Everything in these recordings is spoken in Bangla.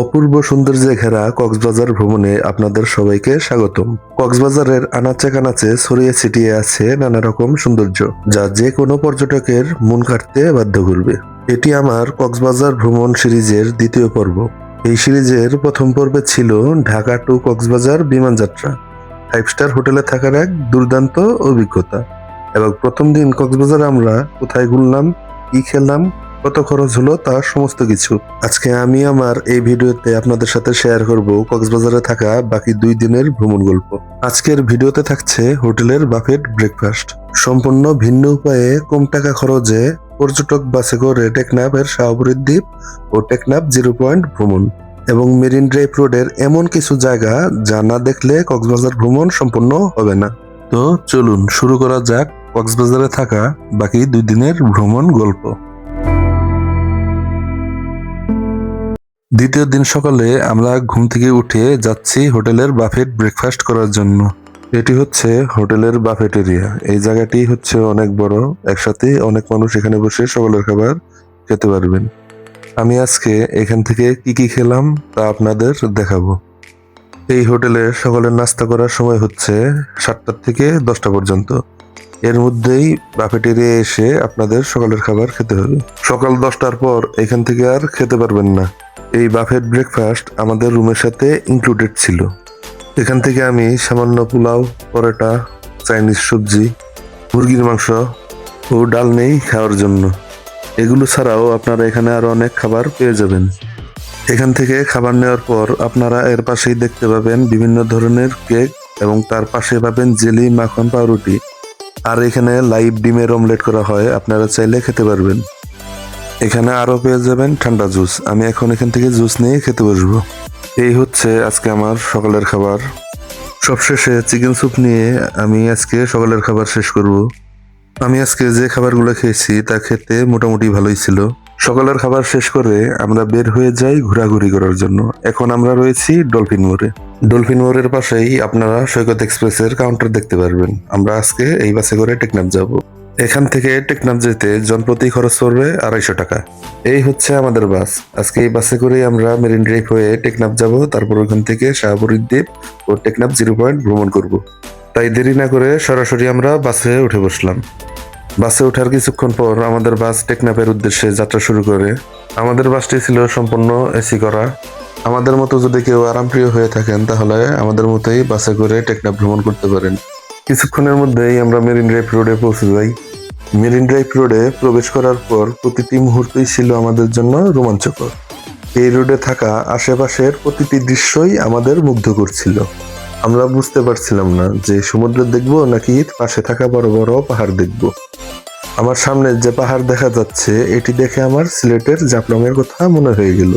অপূর্ব সৌন্দর্যে ঘেরা কক্সবাজার ভ্রমণে আপনাদের সবাইকে স্বাগতম। কক্সবাজারের আনাচে কানাচে ছড়িয়ে ছিটিয়ে আছে নানা রকম সৌন্দর্য, যা যে কোনো পর্যটকের মন কাটতে বাধ্য করবে। এটি আমার কক্সবাজার ভ্রমণ সিরিজের দ্বিতীয় পর্ব। এই সিরিজের প্রথম পর্বে ছিল ঢাকা টু কক্সবাজার বিমান যাত্রা, ফাইভ স্টার হোটেলে থাকার এক দুর্দান্ত অভিজ্ঞতা। এবং প্রথম দিন কক্সবাজার আমরা কোথায় ঘুরলাম, কি খেলাম কত খরচ হলো তা সমস্ত কিছু। আজকে আমি আমার এই ভিডিওতে আপনাদের সাথে শেয়ার করব কক্সবাজারে থাকা বাকি দুই দিনের ভ্রমণ গল্প। আজকের ভিডিওতে থাকছে হোটেলের বাফেট ব্রেকফাস্ট সম্পূর্ণ ভিন্ন উপায়ে কম টাকা খরচে পর্যটক বাসে করে টেকনাফের শাহপুরের দ্বীপ ও টেকনাফ জিরো পয়েন্ট ভ্রমণ। এবং মেরিন ড্রাইভ রোডের এমন কিছু জায়গা যা না দেখলে কক্সবাজার ভ্রমণ সম্পূর্ণ হবে না। তো চলুন শুরু করা যাক কক্সবাজারে থাকা বাকি দুই দিনের ভ্রমণ গল্প। দ্বিতীয় দিন সকালে আমরা ঘুম থেকে উঠে যাচ্ছি হোটেলের বাফেট ব্রেকফাস্ট করার জন্য। এটি হচ্ছে হোটেলের বাফেট এরিয়া এই জায়গাটি হচ্ছে অনেক বড়। একসাথে অনেক মানুষ এখানে বসে সকালের খাবার খেতে পারবেন। আমি আজকে এখান থেকে কি কি খেলাম তা আপনাদের দেখাবো। এই হোটেলে সকালের নাস্তা করার সময় হচ্ছে সাতটার থেকে দশটা পর্যন্ত। এর মধ্যেই বাফেট এরিয়া এসে আপনাদের সকালের খাবার খেতে হবে। সকাল দশটার পর এখান থেকে আর খেতে পারবেন না। এই বাফেট ব্রেকফাস্ট আমাদের রুমের সাথে ইনক্লুডেড ছিল। এখান থেকে আমি সামান্য পোলাও, পরোটা, চাইনিজ সবজি, মুরগির মাংস ও ডাল নেই খাওয়ার জন্য। এগুলো ছাড়াও আপনারা এখানে আরও অনেক খাবার পেয়ে যাবেন। এখান থেকে খাবার নেওয়ার পর আপনারা এর পাশেই দেখতে পাবেন বিভিন্ন ধরনের কেক এবং তার পাশে পাবেন জেলি মাখন পাউরুটি। আর এখানে লাইভ ডিমের অমলেট করা হয়, আপনারা চাইলে খেতে পারবেন। এখানে আরও পেয়ে যাবেন ঠান্ডা জুস। আমি এখন এখান থেকে জুস নিয়ে খেতে বসবো। এই হচ্ছে আজকে আমার সকালের খাবার। সবশেষে চিকেন স্যুপ নিয়ে আমি আজকে সকালের খাবার শেষ করব। আমি আজকে যে খাবারগুলো খেয়েছি, তা খেতে মোটামুটি ভালোই ছিল। সকালের খাবার শেষ করে আমরা বের হয়ে যাই ঘোরাঘুরি করার জন্য। এখন আমরা রয়েছি ডলফিন মোড়ে। ডলফিন মোড়ের পাশেই আপনারা সৈকত এক্সপ্রেসের কাউন্টার দেখতে পারবেন। আমরা আজকে এই বাসে করে টেকনাফ যাব। এখান থেকে টেকনাফ যেতে জনপ্রতি খরচ পড়বে আড়াইশো টাকা। এই হচ্ছে আমাদের বাস। আজকে এই বাসে করে আমরা মেরিন ড্রাইভ হয়ে টেকনাফ যাব। তারপর ওখান থেকে শাহপুরীর দ্বীপ ও টেকনাফ জিরো পয়েন্ট ভ্রমণ করব। তাই দেরি না করে সরাসরি আমরা বাসে উঠে বসলাম। বাসে ওঠার কিছুক্ষণ পর আমাদের বাস টেকনাফের উদ্দেশ্যে যাত্রা শুরু করে। আমাদের বাসটি ছিল সম্পূর্ণ এসি করা। আমাদের মতো যদি কেউ আরামপ্রিয় হয়ে থাকেন, তাহলে আমাদের মতোই বাসে করে টেকনাফ ভ্রমণ করতে পারেন। কিছুক্ষণের মধ্যেই আমরা মেরিন ড্রাইভ রোডে পৌঁছে যাই। মেরিন ড্রাইভ রোডে প্রবেশ করার পর প্রতিটি মুহূর্তই ছিল আমাদের জন্য রোমাঞ্চকর। এই রোডে থাকা আশেপাশের প্রতিটি দৃশ্যই আমাদের মুগ্ধ করছিল। আমরা বুঝতে পারছিলাম না যে সমুদ্র দেখব নাকি পাশে থাকা বড় বড় পাহাড় দেখব। আমার সামনে যে পাহাড় দেখা যাচ্ছে, এটি দেখে আমার সিলেটের জাফলং এর কথা মনে হয়ে গেল।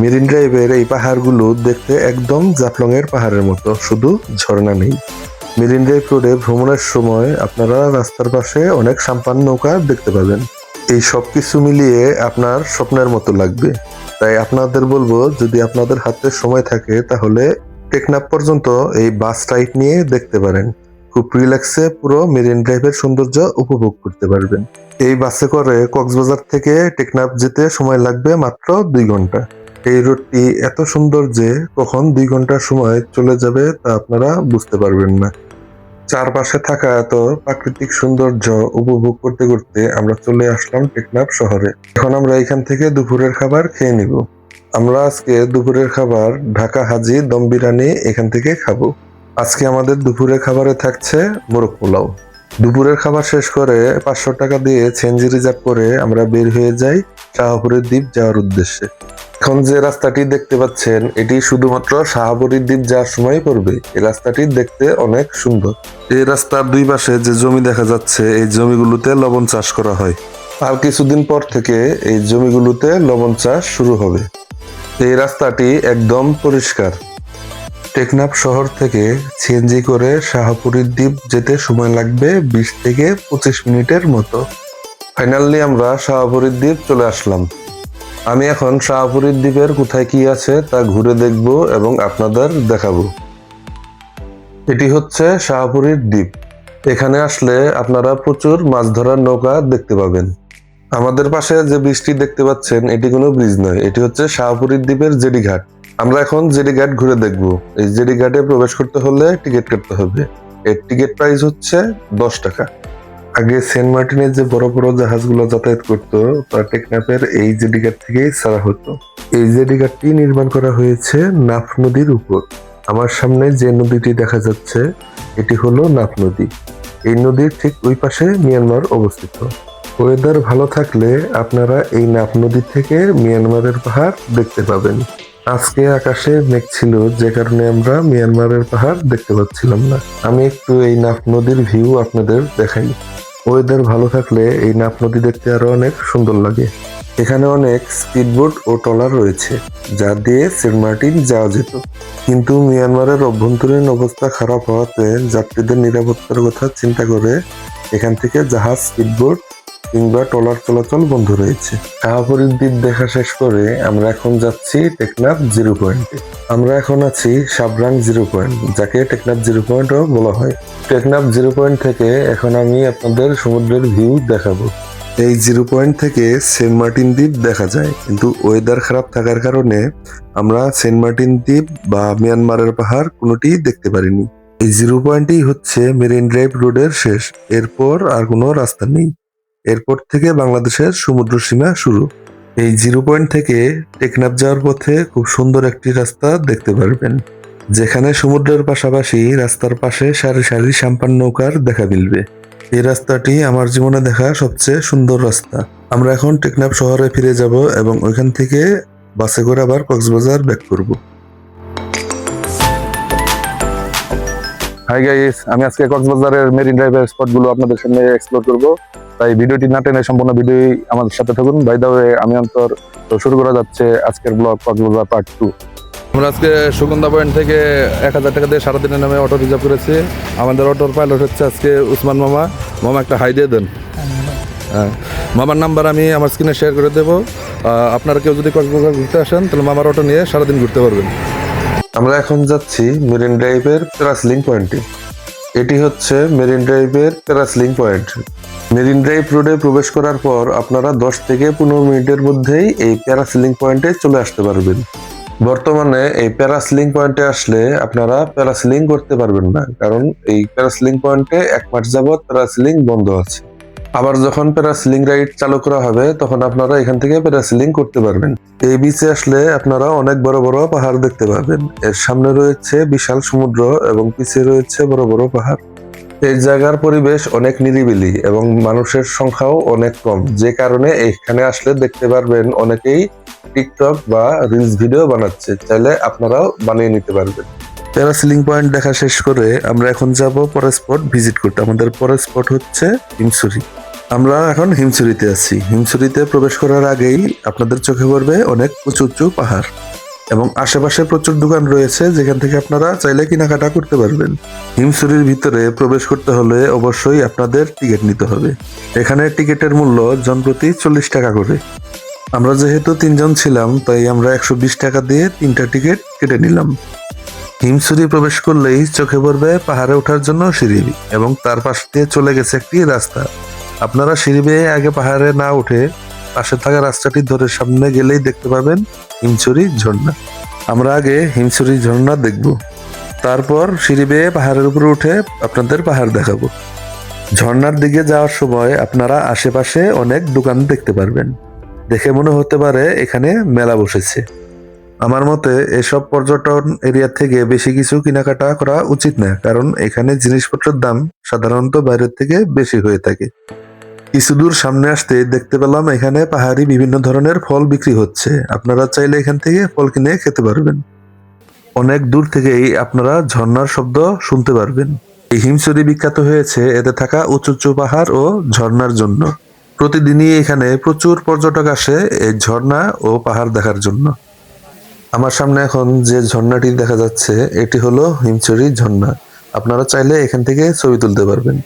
মেরিন ড্রাইভের এই পাহাড়গুলো দেখতে একদম জাফলং এর পাহাড়ের মতো, শুধু ঝর্ণা নেই। মেরিন ড্রাইভ রোডে ভ্রমণের সময় আপনারা রাস্তার পাশে অনেক সাম্পান নৌকা দেখতে পাবেন। এই সব কিছু মিলিয়ে আপনার স্বপ্নের মতো লাগবে। তাই আপনাদের বলব, যদি আপনাদের হাতে সময় থাকে, তাহলে টেকনাপ পর্যন্ত এই বাস রাইড নিয়ে দেখতে পারেন। খুব রিল্যাক্সে পুরো মেরিন ড্রাইভের সৌন্দর্য উপভোগ করতে পারবেন। এই বাসে করে কক্সবাজার থেকে টেকনাফ যেতে সময় লাগবে মাত্র দুই ঘণ্টা। এই রোডটি এত সুন্দর যে কখন দুই ঘণ্টার সময় চলে যাবে তা আপনারা বুঝতে পারবেন না। চারপাশে থাকা এত প্রাকৃতিক সৌন্দর্য উপভোগ করতে করতে আমরা চলে আসলাম টেকনাফ শহরে। এখন আমরা এখান থেকে দুপুরের খাবার খেয়ে নিব। আমরা আজকে দুপুরের খাবার ঢাকা হাজি দম বিরিয়ানি এখান থেকে খাব। আজকে আমাদের দুপুরের খাবারে থাকছে মোরগ পোলাও। দুপুরের খাবার শেষ করে পাঁচশো টাকা দিয়ে চেঞ্জি রিজার্ভ করে আমরা বের হয়ে যাই শাহপুরের দ্বীপ যাওয়ার উদ্দেশ্যে। এখন যে রাস্তাটি দেখতে পাচ্ছেন, এটি শুধুমাত্র শাহপুরীর দ্বীপ যাওয়ার সময় পড়বে। এই রাস্তাটি দেখতে অনেক সুন্দর। এই রাস্তার দুই পাশে যে জমি দেখা যাচ্ছে, এই জমিগুলোতে লবণ চাষ করা হয়। আর কিছুদিন পর থেকে এই জমিগুলোতে লবণ চাষ শুরু হবে। এই রাস্তাটি একদম পরিষ্কার। টেকনাফ শহর থেকে সিএনজি করে শাহপুরীর দ্বীপ যেতে সময় লাগবে বিশ থেকে পঁচিশ মিনিটের মতো। ফাইনালি আমরা শাহপুরীর দ্বীপ চলে আসলাম। আমি এখন শাহপুরীর দ্বীপের কোথায় কি আছে তা ঘুরে দেখব এবং আপনাদের দেখাবো। এটি হচ্ছে শাহপুরীর দ্বীপ। এখানে আসলে আপনারা প্রচুর মাছ ধরার নৌকা দেখতে পাবেন। আমাদের পাশে যে ব্রিজটি দেখতে পাচ্ছেন, এটি কোনো ব্রিজ নয়, এটি হচ্ছে শাহপুরীর দ্বীপের জেডি ঘাট আমরা এখন জেডি ঘাট ঘুরে দেখব। এই জেডি ঘাটে প্রবেশ করতে হলে টিকিট কাটতে হবে। এর টিকিট প্রাইস হচ্ছে দশ টাকা। আগে সেন্ট মার্টিনের যে বড় বড় জাহাজগুলো যাতায়াত করতো তা টেকনাফের এই জেডি ঘাট থেকেই ছাড়া হতো। এই জেডি ঘাটটি নির্মাণ করা হয়েছে নাফ নদীর উপর। আমার সামনে যে নদীটি দেখা যাচ্ছে, এটি হলো নাফ নদী। এই নদীর ঠিক ওই পাশে মিয়ানমার অবস্থিত। ওয়েদার ভালো থাকলে আপনারা এই নাফ নদী থেকে মিয়ানমারের পাহাড় দেখতে পাবেন। আজকে আকাশে মেঘ ছিল, যে কারণে আমরা মিয়ানমারের পাহাড় দেখতে পাচ্ছিলাম না। আমি একটু এই নাফ নদীর ভিউ আপনাদের দেখাই। ওয়েদার ভালো থাকলে এই নাপ নদী দেখতে আরও অনেক সুন্দর লাগে। এখানে অনেক স্পিডবোট ও ট্রলার রয়েছে, যা দিয়ে সেন্ট মার্টিন যাওয়া যেত। কিন্তু মিয়ানমারের অভ্যন্তরীণ অবস্থা খারাপ হওয়াতে যাত্রীদের নিরাপত্তার কথা চিন্তা করে এখান থেকে জাহাজ স্পিডবোট কিংবা ট্রলার চলাচল বন্ধ রয়েছে। শাহপুরীর দ্বীপ দেখা শেষ করে আমরা এখন যাচ্ছি টেকনাফ জিরো পয়েন্টে। আমরা এখন আছি সাবরাং জিরো পয়েন্ট, যাকে টেকনাফ জিরো পয়েন্টও বলা হয়। টেকনাফ জিরো পয়েন্ট থেকে এখন আমি আপনাদের সমুদ্রের ভিউ দেখাবো। এই জিরো পয়েন্ট থেকে সেন্ট মার্টিন দ্বীপ দেখা যায়, কিন্তু ওয়েদার খারাপ থাকার কারণে আমরা সেন্ট মার্টিন দ্বীপ বা মিয়ানমারের পাহাড় কোনোটি দেখতে পারিনি। এই জিরো পয়েন্টই হচ্ছে মেরিন ড্রাইভ রোডের শেষ, এরপর আর কোনো রাস্তা নেই। এরপর থেকে বাংলাদেশের সমুদ্র সীমা শুরু। এই জিরো পয়েন্ট থেকে টেকনাফ যাওয়ার পথে খুব সুন্দর একটি রাস্তা দেখতে পারবেন, যেখানে সমুদ্রের পাশাপাশি রাস্তার পাশে সারি সারি সাম্পান নৌকার দেখা মিলবে। এই রাস্তাটি আমার জীবনে দেখা সবচেয়ে সুন্দর রাস্তা। আমরা এখন টেকনাফ শহরে ফিরে যাব এবং ওইখান থেকে বাসে করে আবার কক্সবাজার ব্যাক করব। হাই গাইস আমি আজকে কক্সবাজারের মেরিন ড্রাইভের স্পটগুলো আপনাদের সামনে এক্সপ্লোর করব। তাই ভিডিওটি না টেনে সম্পূর্ণ ভিডিওই আমাদের সাথে থাকুন। বাই দা ওয়ে আমি অন্তর তো শুরু করা যাচ্ছে আজকের ব্লগ কক্সবাজার পার্ট টু আমরা আজকে সুগন্ধা পয়েন্ট থেকে এক হাজার টাকা দিয়ে সারাদিনের নামে অটো রিজার্ভ করেছি। আমাদের অটোর পাইলট হচ্ছে আজকে উসমান মামা। মামা একটা হাই দিয়ে দেন। হ্যাঁ। মামার নাম্বার আমি আমার স্ক্রিনে শেয়ার করে দেবো। আপনারা কেউ যদি কক্সবাজার ঘুরতে আসেন তাহলে মামার অটো নিয়ে সারাদিন ঘুরতে পারবেন। আমরা এখন যাচ্ছি মেরিন ড্রাইভের প্যারাসলিং পয়েন্টে এটি হচ্ছে মেরিন ড্রাইভের প্যারাসলিং পয়েন্ট মেরিন ড্রাইভ রোডে প্রবেশ করার পর আপনারা দশ থেকে পনেরো মিনিটের মধ্যেই এই প্যারাসিলিং পয়েন্টে চলে আসতে পারবেন। বর্তমানে এই প্যারাসিলিং পয়েন্টে আসলে আপনারা প্যারাসিলিং করতে পারবেন না, কারণ এই প্যারাসিলিং পয়েন্টে এক মাস যাবৎ প্যারাসিলিং বন্ধ আছে। আবার যখন প্যারাসিলিং রাইড চালু করা হবে, তখন আপনারা এখান থেকে প্যারাসিলিং করতে পারবেন। এই বিচে আসলে আপনারা অনেক বড় বড় পাহাড় দেখতে পাবেন এর সামনে রয়েছে বিশাল সমুদ্র এবং পিছিয়ে রয়েছে বড় বড় পাহাড়। এই জায়গার পরিবেশ অনেক নিরিবিলি এবং মানুষের সংখ্যাও অনেক কম। যে কারণে এখানে আসলে দেখতে পারবেন অনেকেই টিকটক বা রিলস ভিডিও বানাচ্ছে। চাইলে আপনারাও বানিয়ে নিতে পারবেন। প্যারাসিলিং পয়েন্ট দেখা শেষ করে আমরা এখন যাব পরের স্পট ভিজিট করতে। আমাদের পরের স্পট হচ্ছে হিমসুরি আমরা এখন হিমসুরিতে আছি। হিমসুরিতে প্রবেশ করার আগেই আপনাদের চোখে পড়বে অনেক উঁচু উঁচু পাহাড়। এবং আশেপাশে প্রচুর দোকান রয়েছে, যেখান থেকে আপনারা চাইলে কেনাকাটা করতে পারবেন। হিমসুরির ভিতরে প্রবেশ করতে হলে অবশ্যই আপনাদের টিকিট নিতে হবে। এখানে টিকিটের মূল্য জনপ্রতি চল্লিশ টাকা করে। আমরা যেহেতু তিনজন ছিলাম, তাই আমরা একশো বিশ টাকা দিয়ে তিনটা টিকিট কেটে নিলাম। হিমসুরি প্রবেশ করলেই চোখে পড়বে পাহাড়ে ওঠার জন্য সিঁড়ি এবং তার পাশ দিয়ে চলে গেছে একটি রাস্তা। আপনারা সিঁড়ি বেয়ে আগে পাহাড়ে না উঠে পাশে থাকা রাস্তাটি ধরে সামনে গেলেই দেখতে পাবেন হিমছড়ি ঝর্ণা। আমরা আগে হিমছড়ি ঝর্ণা দেখব। তারপর সিঁড়ি বেয়ে পাহাড়ের উপরে উঠে আপনাদের পাহাড় দেখাবো। ঝর্ণার দিকে যাওয়ার সময় আপনারা আশেপাশে অনেক দোকান দেখতে পারবেন। দেখে মনে হতে পারে এখানে মেলা বসেছে। আমার মতে এসব পর্যটন এরিয়া থেকে বেশি কিছু কেনাকাটা করা উচিত না, কারণ এখানে জিনিসপত্রের দাম সাধারণত বাইরের থেকে বেশি হয়ে থাকে। কিছু দূর সামনে আসতে দেখতে পেলাম এখানে পাহাড়ি বিভিন্ন ধরনের ফল বিক্রি হচ্ছে। আপনারা চাইলে এখান থেকে ফল কিনে খেতে পারবেন। অনেক দূর থেকেই আপনারা ঝর্ণার শব্দ শুনতে পারবেন। এই হিমচুরি বিখ্যাত হয়েছে এতে থাকা উঁচু উঁচু পাহাড় ও ঝর্ণার জন্য। প্রতিদিনই এখানে প্রচুর পর্যটক আসে এই ঝর্ণা ও পাহাড় দেখার জন্য। আমার সামনে এখন যে ঝর্ণাটি দেখা যাচ্ছে, এটি হলো হিমচুরি ঝর্ণা। আপনারা চাইলে এখান থেকে ছবি তুলতে পারবেন।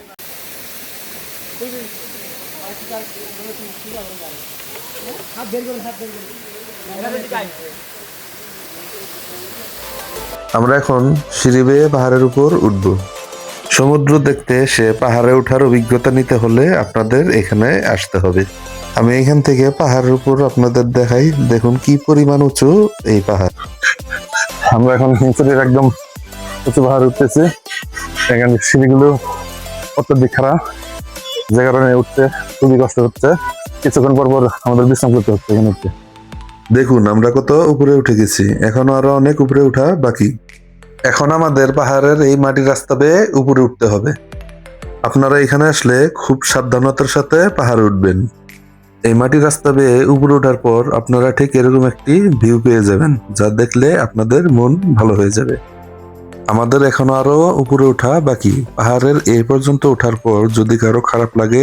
আমরা এখন সিঁড়ি বেয়ে পাহাড়ের উপর উঠব। সমুদ্র দেখতে এসে পাহাড়ে ওঠার অভিজ্ঞতা নিতে হলে আপনাদের এখানে আসতে হবে। আমি এখান থেকে পাহাড়ের উপর আপনাদের দেখাই দেখুন কি পরিমাণ উঁচু এই পাহাড়। আমরা এখন হিমসরির একদম উঁচু পাহাড়ে উঠতেছি। এখানে সিঁড়িগুলো অত্যধিক খারাপ যে কারণে উঠতে খুবই কষ্ট হচ্ছে। কিছুক্ষণ পর পর আমাদের বিশ্রাম করতে হচ্ছে এখানে দেখুন, আমরা কত উপরে উঠে গেছি। এখনও আরও অনেক উপরে উঠা বাকি। এখন আমাদের পাহাড়ের এই মাটির রাস্তা বেয়ে উপরে উঠতে হবে। আপনারা এখানে আসলে খুব সাবধানতার সাথে পাহাড়ে উঠবেন। এই মাটির রাস্তা বেয়ে উপরে ওঠার পর আপনারা ঠিক এরকম একটি ভিউ পেয়ে যাবেন, যা দেখলে আপনাদের মন ভালো হয়ে যাবে। আমাদের এখনও আরও উপরে ওঠা বাকি। পাহাড়ের এই পর্যন্ত ওঠার পর যদি কারও খারাপ লাগে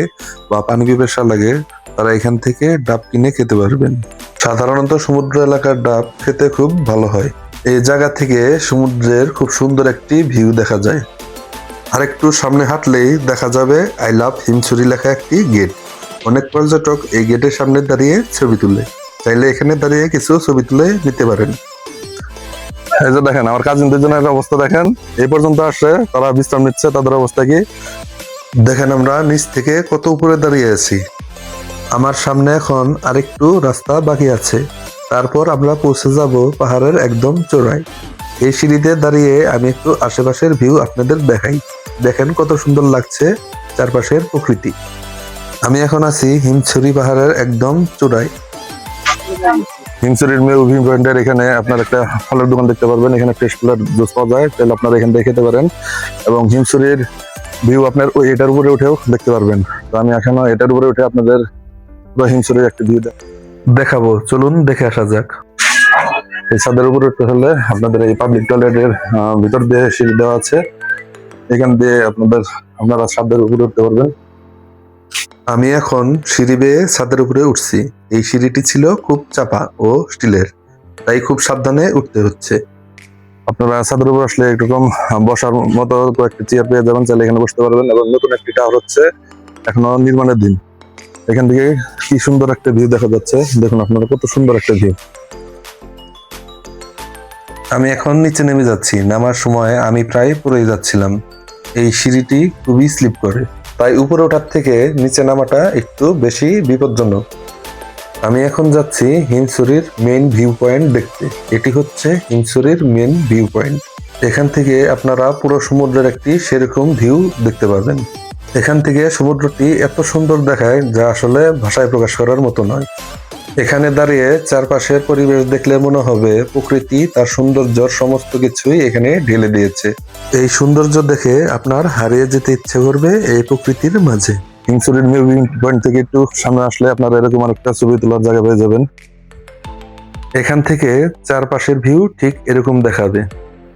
বা পানি পিপাসা লাগে, তারা এখান থেকে ডাব কিনে খেতে পারবেন। সাধারণত সমুদ্র এলাকার ডাব খেতে খুব ভালো হয়। এই জায়গা থেকে সমুদ্রের খুব সুন্দর একটি ভিউ দেখা যায়। আর একটু সামনে হাঁটলেই দেখা যাবে আই লাভ হিমছুরি লেখা একটি গেট। অনেক পর্যটক এই গেটের সামনে দাঁড়িয়ে ছবি তুলে। চাইলে এখানে দাঁড়িয়ে কিছু ছবি তুলে নিতে পারেন। এই যে দেখেন, আমার কাজিন দুজনের অবস্থা দেখেন। এই পর্যন্ত আসছে তারা বিশ্রাম নিচ্ছে, তাদের অবস্থা কি? দেখেন আমরা নিচ থেকে কত উপরে দাঁড়িয়ে আছি। আমার সামনে এখন আরেকটু রাস্তা বাকি আছে। তারপর আমরা পৌঁছে যাব পাহাড়ের একদম চূড়ায়। এই সিঁড়িতে দাঁড়িয়ে আমি একটু আশেপাশের ভিউ আপনাদের দেখাই। দেখেন কত সুন্দর লাগছে চারপাশের প্রকৃতি। আমি এখন আছি হিমছড়ি পাহাড়ের একদম চূড়ায়। হিমসুরির মেয়ে ভিউ পয়েন্টের এখানে আপনার একটা ফলের দোকান দেখতে পারবেন। এখানে ফ্রেশ ফুলের জুস পাওয়া যায়। তাহলে আপনারা এখান থেকে খেতে পারেন। এবং হিমসুরির ভিউ আপনার ওই এটার উপরে উঠেও দেখতে পারবেন। তো আমি এখনও এটার উপরে উঠে আপনাদের পুরো হিমসুরির একটা ভিউ দেখাবো। চলুন দেখে আসা যাক। এই ছাদের উপরে উঠতে হলে আপনাদের এই পাবলিক টয়লেটের ভিতর দিয়ে সিঁড়ি দেওয়া আছে। এখান দিয়ে আপনাদের, আপনারা ছাদের উপরে উঠতে পারবেন। আমি এখন সিঁড়ি বেয়ে ছাদের উপরে উঠছি। এই সিঁড়িটি ছিল খুব চাপা ও স্টিলের, তাই খুব সাবধানে উঠতে হচ্ছে। আপনারা ছাদের উপর আসলে এরকম বসার মতো কয়েকটি চেয়ার পেয়ে যাবেন, চাইলে এখানে বসতে পারবেন এবং নতুন একটি টাওয়ার হচ্ছে এখনও নির্মাণের দিন। এখান থেকে কি সুন্দর একটা ভিউ দেখা যাচ্ছে, দেখুন আপনারা কত সুন্দর একটা ভিউ আমি এখন নিচে নেমে যাচ্ছি, নামার সময় আমি প্রায় পড়ে যাচ্ছিলাম। এই সিঁড়িটি খুবই স্লিপ করে। তাই উপরে ওঠার থেকে নিচে নামাটা একটু বেশি বিপজ্জনক। আমি এখন যাচ্ছি হিমসুরির মেইন ভিউ পয়েন্ট দেখতে। এটি হচ্ছে হিমসুরির মেইন ভিউ পয়েন্ট এখান থেকে আপনারা পুরো সমুদ্রের একটি সেরকম ভিউ দেখতে পাবেন এখান থেকে সমুদ্রটি এত সুন্দর দেখায় যা আসলে ভাষায় প্রকাশ করার মতো নয়। এখানে দাঁড়িয়ে চারপাশের পরিবেশ দেখলে মনে হবে প্রকৃতি, তার সৌন্দর্যর সমস্ত কিছুই এখানে ঢেলে দিয়েছে। এই সৌন্দর্য দেখে আপনার হারিয়ে যেতে ইচ্ছে করবে এই প্রকৃতির মাঝে। পয়েন্ট থেকে একটু সামনে আসলে আপনারা এরকম একটা ছবি তোলার জায়গা পেয়ে যাবেন। এখান থেকে চারপাশের ভিউ ঠিক এরকম দেখাবে।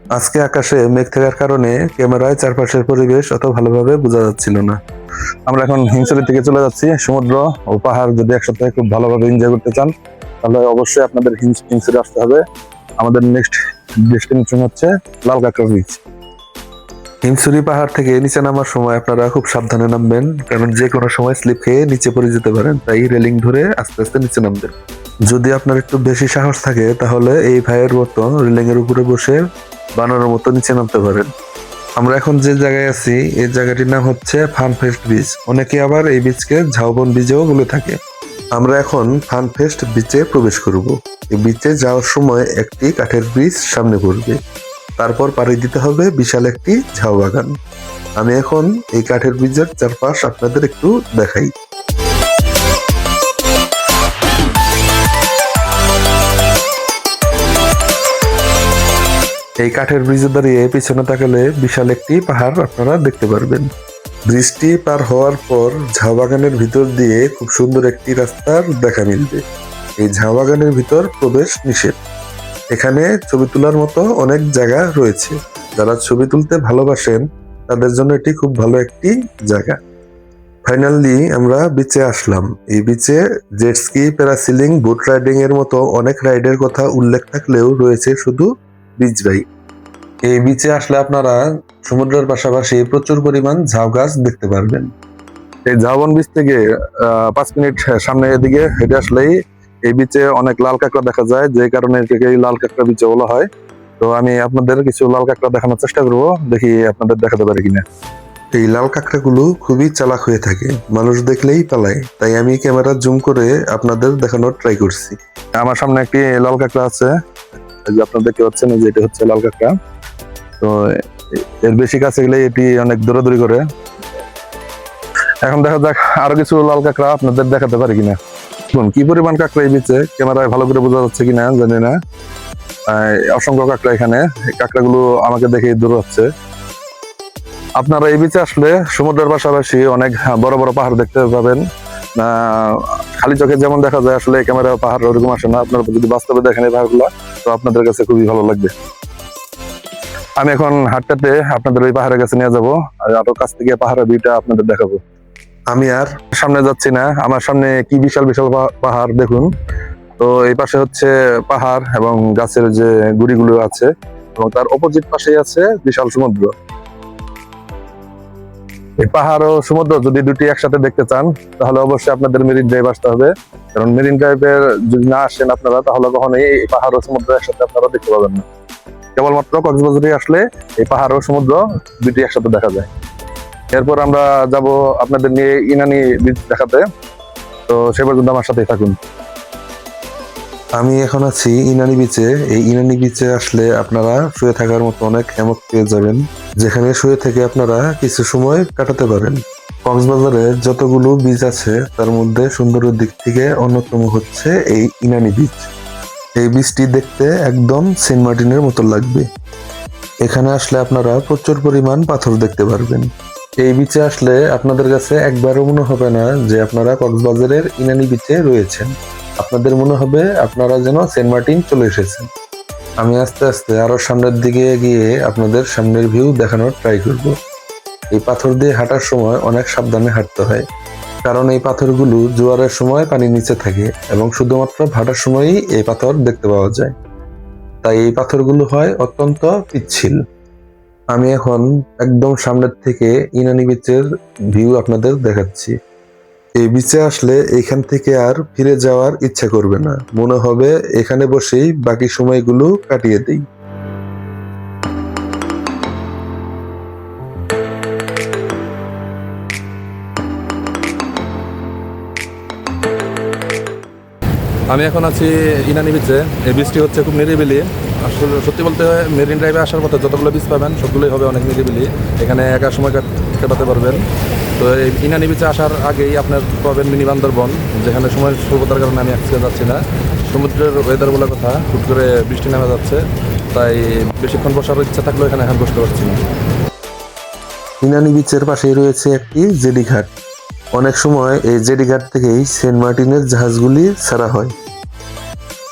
আজকে আকাশে মেঘ থাকার কারণে ক্যামেরায় চারপাশের পরিবেশ অত ভালোভাবে বোঝা যাচ্ছিল না। আমরা এখন হিমসুরি থেকে চলে যাচ্ছি। সমুদ্র ও পাহাড় যদি একসাথে খুব ভালোভাবে এনজয় করতে চান, তাহলে অবশ্যই আপনাদের হিমস- হিমসুরি আসতে হবে। আমাদের নেক্সট ডেস্টিনেশন হচ্ছে লাল কাঁকড়া বিচ হিমসুরি পাহাড় থেকে নিচে নামার সময় আপনারা খুব সাবধানে নামবেন, কারণ যে কোনো সময় স্লিপ খেয়ে নিচে পড়ে যেতে পারেন, তাই রেলিং ধরে আস্তে আস্তে নিচে নামবেন। যদি আপনার একটু বেশি সাহস থাকে, তাহলে এই ভাইয়ের মতো রেলিং এর উপরে বসে বানরের মতো নিচে নামতে পারেন। আমরা এখন যে জায়গায় আছি, এই জায়গাটির নাম হচ্ছে ফানফেস্ট বিচ। অনেকে আবার এই বিচকে ঝাউবন বিচেও বলে থাকে। আমরা এখন ফানফেস্ট বিচে প্রবেশ করব। এই বিচে যাওয়ার সময় একটি কাঠের ব্রিজ সামনে পড়বে। তারপর পাড়ি দিতে হবে বিশাল একটি ঝাউ বাগান আমি এখন এই কাঠের ব্রিজের চারপাশ আপনাদের একটু দেখাই। এই কাঠের ব্রিজে দাঁড়িয়ে পিছনে তাকালে বিশাল একটি পাহাড় আপনারা দেখতে পারবেন। ব্রিজটি পার হওয়ার পর ঝাউ বাগানের ভিতর দিয়ে খুব সুন্দর একটি রাস্তার দেখা মিলবে। এই ঝাউ বাগানের ভিতর প্রবেশ নিষেধ। এখানে ছবি তোলার মতো অনেক জায়গা রয়েছে। যারা ছবি তুলতে ভালোবাসেন, তাদের জন্য এটি খুব ভালো একটি জায়গা। ফাইনালি আমরা বিচে আসলাম। এই বিচে জেটস্কি প্যারাসিলিং বুট রাইডিং এর মতো অনেক রাইডের কথা উল্লেখ থাকলেও রয়েছে শুধু বিচ বাইক এই বিচে আসলে আপনারা সমুদ্রের পাশাপাশি প্রচুর পরিমাণ ঝাউ গাছ দেখতে পারবেন। এই ঝাউবন বিচ থেকে পাঁচ মিনিট সামনে এদিকে হেঁটে আসলেই এই বিচে অনেক লাল কাঁকড়া দেখা যায় যে কারণে এটাকে লাল কাঁকড়া বিচে বলা হয়। তো আমি আপনাদের কিছু লাল কাঁকড়া দেখানোর চেষ্টা করব দেখি আপনাদের দেখাতে পারি কিনা। এই লাল কাঁকড়াগুলো খুবই চালাক হয়ে থাকে মানুষ দেখলেই পালায়। তাই আমি ক্যামেরা জুম করে আপনাদের দেখানোর ট্রাই করছি। আমার সামনে একটি লাল কাঁকড়া আছে যে আপনারা দেখতে পাচ্ছেন যে এটা হচ্ছে লাল কাঁকড়া। তো এর বেশি কাছে গেলে এটি অনেক দৌড়াদৌড়ি করে। এখন দেখা যাক আরও কিছু লাল কাঁকড়া আপনাদের দেখাতে পারি কিনা। দেখুন, কি পরিমাণ কাঁকড়া এই বিচে? ক্যামেরায় ভালো করে বোঝা যাচ্ছে কিনা, জানি না। অসংখ্য কাঁকড়া এখানে। কাঁকড়াগুলো আমাকে দেখে দৌড়াচ্ছে। আপনারা এই বিচে আসলে সমুদ্রের পাশাপাশি অনেক বড় বড় পাহাড় দেখতে পাবেন। খালি চোখে যেমন দেখা যায় আসলে ক্যামেরা পাহাড় ওরকম আসে না, আপনারা যদি বাস্তবে দেখেন এই পাহাড়গুলো, তো আপনাদের কাছে খুবই ভালো লাগবে। আমি এখন হাটটাতে আপনাদের ওই পাহাড়ের কাছে নিয়ে যাব, আর আরও কাছ থেকে পাহাড়ের ভিউটা আপনাদের দেখাবো। আমি আর সামনে যাচ্ছি না, আমার সামনে কি বিশাল বিশাল পাহাড় দেখুন। তো এই পাশে হচ্ছে পাহাড় এবং গাছের যে গুড়িগুলো আছে, এবং তার অপোজিট পাশেই আছে বিশাল সমুদ্র। এই পাহাড় ও সমুদ্র যদি দুটি একসাথে দেখতে চান, তাহলে অবশ্যই আপনাদের মেরিন ড্রাইভ আসতে হবে। কারণ মেরিন ড্রাইভের যদি না আসেন আপনারা, তাহলে কখনোই এই পাহাড় ও সমুদ্র একসাথে আপনারা দেখতে পাবেন না। কেবলমাত্র কক্সবাজারে আসলে এই পাহাড় ও সমুদ্র দুটি একসাথে দেখা যায়। এরপর আমরা যাব আপনাদের নিয়ে ইনানি বিচ দেখাতে। তো সে পর্যন্ত আমার সাথেই থাকুন। আমি এখন আছি ইনানি বিচে এই ইনানি বিচে আসলে আপনারা শুয়ে থাকার মতো অনেক হ্যামক পেয়ে যাবেন। যেখানে শুয়ে থেকে আপনারা কিছু সময় কাটাতে পারেন। কক্সবাজারে যতগুলো বীজ আছে, তার মধ্যে সুন্দরের দিক থেকে অন্যতম হচ্ছে এই ইনানি বিচ এই বিচটি দেখতে একদম সেন্ট মার্টিনের মতো লাগবে। এখানে আসলে আপনারা প্রচুর পরিমাণ পাথর দেখতে পারবেন। এই বিচে আসলে আপনাদের কাছে একবারও মনে হবে না যে আপনারা কক্সবাজারের ইনানি বিচে রয়েছেন। আপনাদের মনে হবে আপনারা যেন সেন্ট মার্টিন চলে এসেছেন। আমি আস্তে আস্তে আরও সামনের দিকে গিয়ে আপনাদের সামনের ভিউ দেখানোর ট্রাই করব। এই পাথর দিয়ে হাঁটার সময় অনেক সাবধানে হাঁটতে হয়, কারণ এই পাথরগুলো জোয়ারের সময় পানির নিচে থাকে এবং শুধুমাত্র ভাটার সময়ই এই পাথর দেখতে পাওয়া যায়। তাই এই পাথরগুলো হয় অত্যন্ত পিচ্ছিল। আমি এখন একদম সামনের থেকে ইনানি বিচের ভিউ আপনাদের দেখাচ্ছি। এই বিচে আসলে এখান থেকে আর ফিরে যাওয়ার ইচ্ছা করবে না। মনে হবে এখানে বসেই বাকি সময়গুলো কাটিয়ে দিই। আমি এখন আছি ইনানি বিচে এই বীজটি হচ্ছে খুব নিরিবিলি। আসলে সত্যি বলতে মেরিন ড্রাইভে আসার মতো যতগুলো বীজ পাবেন, সবগুলোই হবে অনেক নিরিবিলি। এখানে একা সময় কাটাতে পারবেন। তো এই ইনানি বিচে আসার আগেই আপনার পাবেন মিনি বান্দরবন, যেখানে সময় স্বল্পতার কারণে আমি আজকে যাচ্ছি না। সমুদ্রের ওয়েদার বলে কথা, হুট করে বৃষ্টি নেমে যাচ্ছে, তাই বেশিক্ষণ বসার ইচ্ছা থাকলেও এখানে এখন বসতে পারছি না। ইনানি বিচের পাশেই রয়েছে একটি জেডি ঘাট। অনেক সময় এই জেডি ঘাট থেকেই সেন্ট মার্টিনের জাহাজগুলি ছাড়া হয়।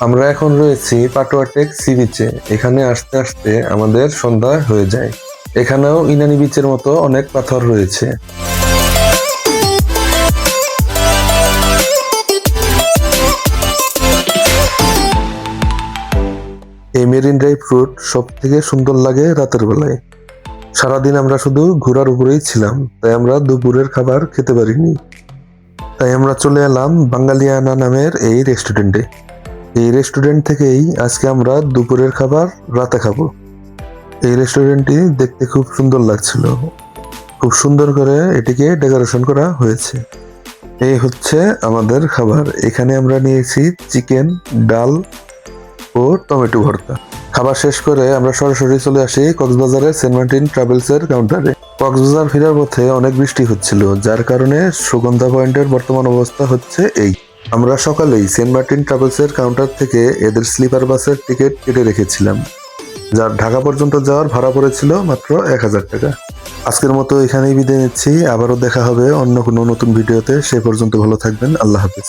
আমরা এখন রয়েছি পাটোয়াটেক সি বিচে। এখানে আসতে আসতে আমাদের সন্ধ্যা হয়ে যায়। এখানেও ইনানি বিচের মতো অনেক পাথর রয়েছে। এই মেরিন ড্রাইভ রুট সব থেকে সুন্দর লাগে রাতের বেলায়। সারাদিন আমরা শুধু ঘোরার উপরেই ছিলাম, তাই আমরা দুপুরের খাবার খেতে পারিনি। তাই আমরা চলে এলাম বাঙালিয়ানা নামের এই রেস্টুরেন্টে এই রেস্টুরেন্ট থেকেই আজকে আমরা দুপুরের খাবার রাতে খাব। এই রেস্টুরেন্টটি দেখতে খুব সুন্দর লাগছিল। খুব সুন্দর করে এটিকে ডেকোরেশন করা হয়েছে। এই হচ্ছে আমাদের খাবার। এখানে আমরা নিয়েছি চিকেন, ডাল ও টমেটো ভর্তা। খাবার শেষ করে আমরা সরাসরি চলে আসি কক্সবাজারের সেন্ট মার্টিন ট্রাভেলস এর কাউন্টারে। কক্সবাজার ফেরার পথে অনেক বৃষ্টি হচ্ছিল, যার কারণে সুগন্ধা পয়েন্টের বর্তমান অবস্থা হচ্ছে এই। আমরা সকালেই সেন্ট মার্টিন ট্রাভেলস এর কাউন্টার থেকে এদের স্লিপার বাসের টিকিট কেটে রেখেছিলাম, যার ঢাকা পর্যন্ত যাওয়ার ভাড়া পড়েছিল মাত্র এক হাজার টাকা। আজকের মতো এখানেই বিদায় নিচ্ছি, আবারও দেখা হবে অন্য কোনো নতুন ভিডিওতে, সে পর্যন্ত ভালো থাকবেন, আল্লাহ হাফিজ।